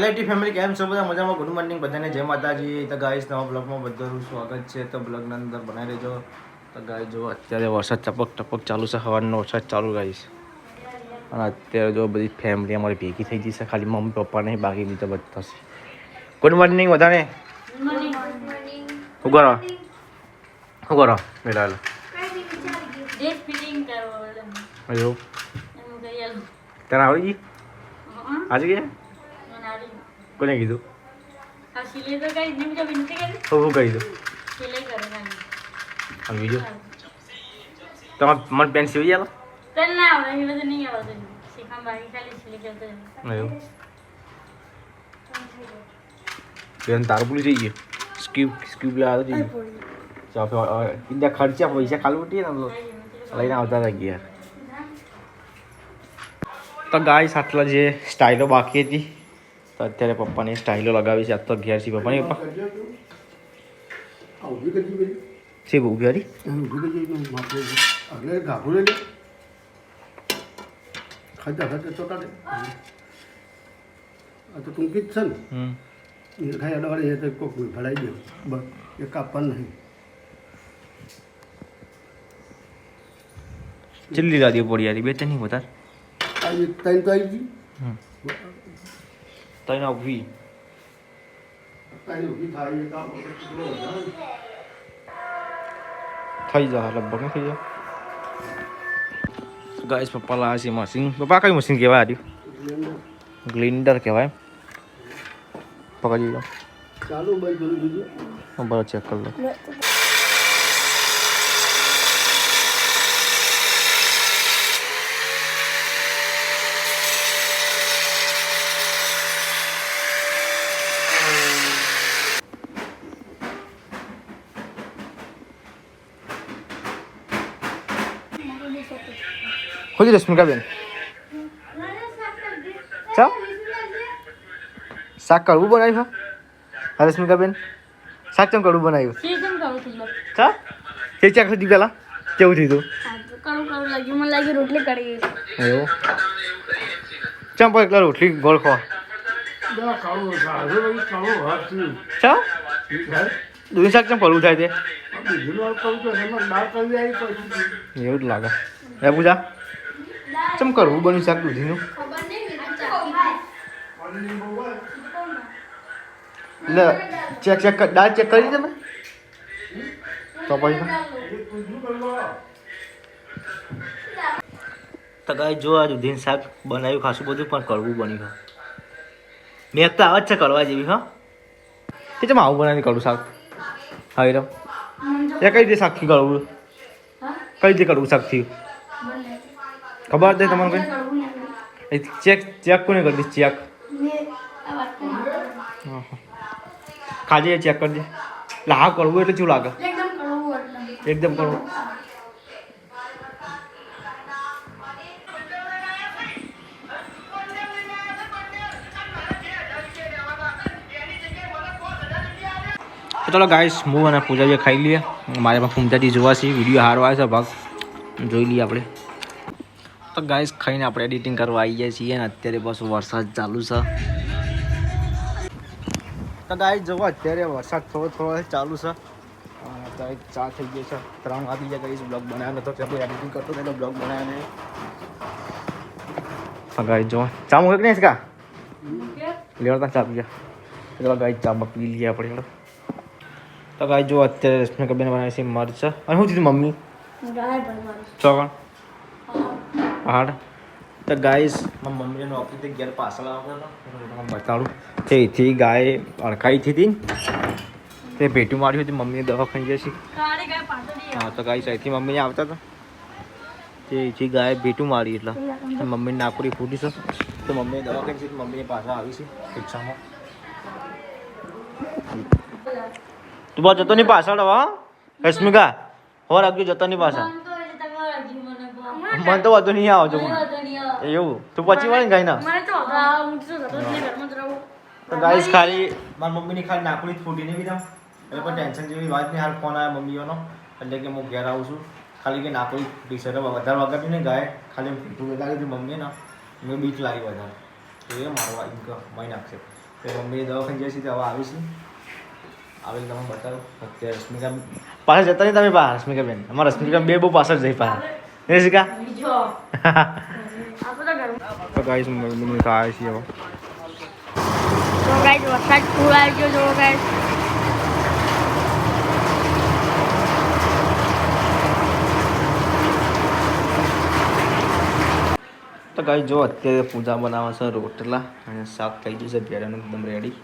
LIT family કેમ છો? બધા મજામાં? ગુડ મોર્નિંગ બધાને. જય માતાજી. તો ગાઈસ નવા બ્લોગમાં બધાનું સ્વાગત છે. તો બ્લોગના અંદર બનાવી રહેજો તો ગાય જો અત્યારે વરસાદ ટપક ટપક ચાલુ છે. સવારનો વરસાદ ચાલુ ગાઈશ અને અત્યારે જો બધી ફેમિલી અમારી ભેગી થઈ જશે ખાલી મમ્મી પપ્પા નહીં બાકી બીજા બધા છે. ગુડ મોર્નિંગ બધાને. શું કરો? શું કરો? મેળા તને આવડી ગઈ? આજે આવડી કોને કીધું હું કહી દઉં અને બીજું તમારે મને પેન્ટ સીવી આલો તને ના આવડે એ બધું નહીં આવડતું શીખવા બાકી ખાલી કરતો એવું તારું ચાલ ઇન્ડિયા ખર્ચા પૈસા ખાલી ઉઠીએ ને તો લઈને આવતા હતા ગયા તો ગાય આટલા જે સ્ટાઇલો બાકી હતી તો અત્યારે પપ્પાની સ્ટાઇલો લગાવી છે. આજ તો ઘેર છે પપ્પાની પપ્પા. ખાતા ખાતા ચોટાડે. આ તો ટૂંકી જ છે ને. ખાઈ અડવાડે તો કોક ભરાઈ દો. બસ એ કાપવાનું નહીં. ચીલી ગાદી પડી યાર બે નહીં વધારે ત્રણ તો આવી ગઈ. તઈને ઊભી. થઈ જાય લગભગ થઈ જાય. ગાઈસ પપ્પા લાવે છે મશીન પપ્પા કઈ મશીન કહેવાય આર્યું ગ્લિન્ડર કહેવાય પકડી લો. ચાલુ બંધ કરી દીધું બરાબર ચેક કરી લો. ખોલી રશ્મિકા બેન ચાલ શાક કડવું બનાવ્યું હા રશ્મિકા બેન શાક ચમ કડવું બનાવ્યું કરું છું? ચા કે ચા ખાધી પેલા કેવું થયું તું રોટલી છે. એવું ચમ પર એકલા રોટલી ગોળ ખો ચા છે દૂધી શાક ચમ કડવું થાય કરી પછી એવું જ લાગે એ પૂજા ચમ કરવું બન્યું શાક દૂધીનું? એટલે ચેક ચેક કર- દાળ ચેક કરી તમે? તો પછી તો? ગાય જો આ દૂધીનું શાક બનાવ્યું ખાસું બધું પણ કરવું બન્યું હા. મેં તો આવા જ છે કરવા જેવી હા. કે ચમ આવું બનાવીને કરું શાક? હા એ કઈ રીતે શાકથી કરવું? કઈ રીતે કરવું શાક થયું બને. ખબર છે તમને કઈ? ચેક ચેક કોને કરી દઈશ ચેક? ખાજે ચેક કરજે એટલે હા કરવું એટલે શું લાગે? એકદમ કરવું ચાલો ગાઈસ હું અને પૂજાજી ખાઈ લઈએ. મારે પણ ફૂમતાજી જોવા છે વીડિયો હારો આવે છે ભાગ. જોઈ લઈએ આપણે. તો ગાઈસ ખાઈને આપણે એડિટિંગ કરવા આવીએ છીએ અને અત્યારે બસ વરસાદ ચાલુ છે. તો ગાઈસ જુઓ અત્યારે વરસાદ થોડો થોડો ચાલુ છે. અત્યારે ચા થઈ ગઈ છે. ત્રણ વાગી ગયા ગાઈસ બ્લોગ બનાવ્યો નતો ત્યાં એડિટિંગ કરતો હતો બ્લોગ બનાવ્યો નહીં. ગાઈસ જો ચા મૂકે નહીં કા લેવડતા ચા પીજા એટલે ગાઈસ ચા પી લઈએ આપણે તો ગાઈસ જો અત્યારે રશ્મિકા બેન બનાવી છે મરચા. અને શું દીધું મમ્મી? ચોકણ હા. હાડ તો ગાઈસ મારી નોકરી નોકરીથી ઘેર પાછળ હતો તમને બતાડું. તેથી ગાય અડકાઈ હતી ને. તે ભેટું માર્યું હતી મમ્મીને દવા ખાઈ જશે હા તો ગાય અહીંથી મમ્મીને આવતા હતા. તેથી ગાય ભેટું મારી એટલે. મમ્મીને નાકુરી ફૂટી છે. તો મમ્મીને દવા ખાઈ છે મમ્મીને પાછા આવી છે રિક્ષામાં. તું બસ જતો નહીં પાછળ હવા રશ્મિકા હોર રાખજો જતો નહીં પાછળ મન તો એટલે તમારા જીવનને કહો. મને તો વધુ નહીં આવજો નહીં આવે. એવું? તું પછી વળી ગાય ના? તો નહીં, ગાઈસ ખાલી મારી મમ્મીની ખાલી નાકડી જ ફૂટી નહીં બીજા એટલે પણ ટેન્શન જેવી વાત નહીં. હાલ ફોન આવ્યો મમ્મીઓનો. એટલે કે હું ઘેર આવું છું. ખાલી કે નાકડી ફૂટી છે વધારે વગર ને ગાય. ખાલી ફૂટું લાગી હતી મમ્મીએ ના મેં બીક લાગી વધારે. તો એ મારવા ઇન્ક મહી નાખશે. તો મમ્મી દવાખાને છીએ તો હવે આવીશું આવેલ તમે બતાવો. અત્યારે રશ્મિકા પાછળ જતા નહીં તમે બા રશ્મિકા બેન અમારા રશ્મિકા બે બહુ પાછળ જઈ પાછળ આપણે તો તો ગાઈસ મમ્મી ખાય છે હવે તો ગાઈસ વરસાદ ફૂલ આવી ગયો જો ગાઈસ. તો ગાઈ જો અત્યારે પૂજા બનાવે છે રોટલા અને શાક થઈ ગયું છે ભેળાનું એકદમ રેડી